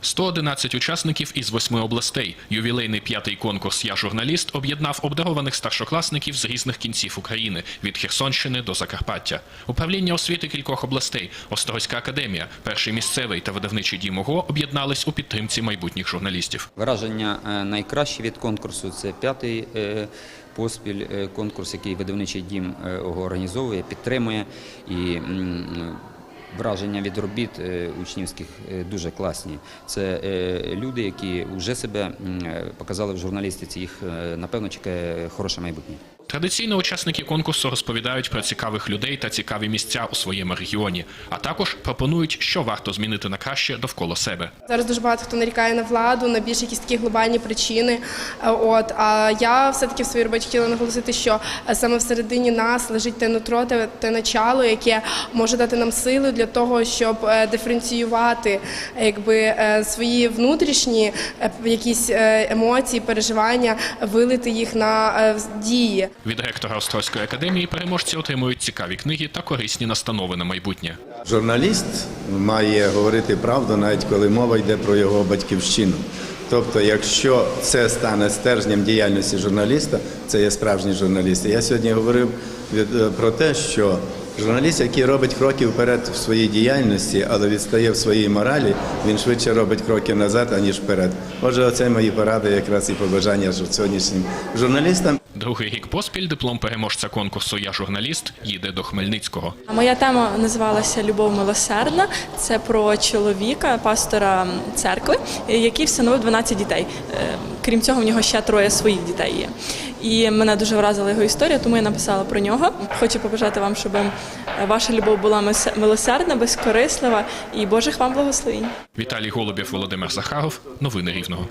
111 учасників із восьми областей. Ювілейний п'ятий конкурс Я журналіст об'єднав обдарованих старшокласників з різних кінців України від Херсонщини до Закарпаття. Управління освіти кількох областей, Острозька академія, перший місцевий та видавничий дім ОГО об'єднались у підтримці майбутніх журналістів. Враження е, найкраще від конкурсу це п'ятий е, поспіль е, конкурс, який видавничий дім е, організовує, підтримує. І враження від робіт е, учнівських е, дуже класні. Це е, люди, які вже себе показали в журналістиці. Їх напевно чекає хороше майбутнє. Традиційно учасники конкурсу розповідають про цікавих людей та цікаві місця у своєму регіоні, а також пропонують, що варто змінити на краще довкола себе. Зараз дуже багато хто нарікає на владу, на більш якісь такі глобальні причини. От а я все-таки в своїй роботі хотіла наголосити, що е, саме всередині нас лежить те нутро, те, те начало, яке може дати нам сили для того, щоб е, диференціювати е, якби свої внутрішні якісь емоції, переживання, вилити їх на дії. Від ректора Острозької академії переможці отримують цікаві книги та корисні настанови на майбутнє. Журналіст має говорити правду, навіть коли мова йде про його батьківщину. Тобто, якщо це стане стержнем діяльності журналіста, це є справжній журналіст. Я сьогодні говорив е, про те, що журналіст, який робить кроки вперед в своїй діяльності, але відстає в своїй моралі, він швидше робить кроки назад, аніж вперед. Отже, оце мої поради, якраз і побажання ж- сьогоднішнім журналістам. Другий рік поспіль диплом переможця конкурсу Я журналіст їде до Хмельницького. Моя тема називалася Любов милосердна. Це про чоловіка, пастора церкви, який всиновив 12 дітей. Крім цього, в нього ще троє своїх дітей є. І мене дуже вразила його історія, тому я написала про нього. Хочу побажати вам, щоб е, ваша любов була милосердна, безкорислива і Божих вам благословінь. Віталій Голубєв, Володимир Сахаров, Новини Рівного.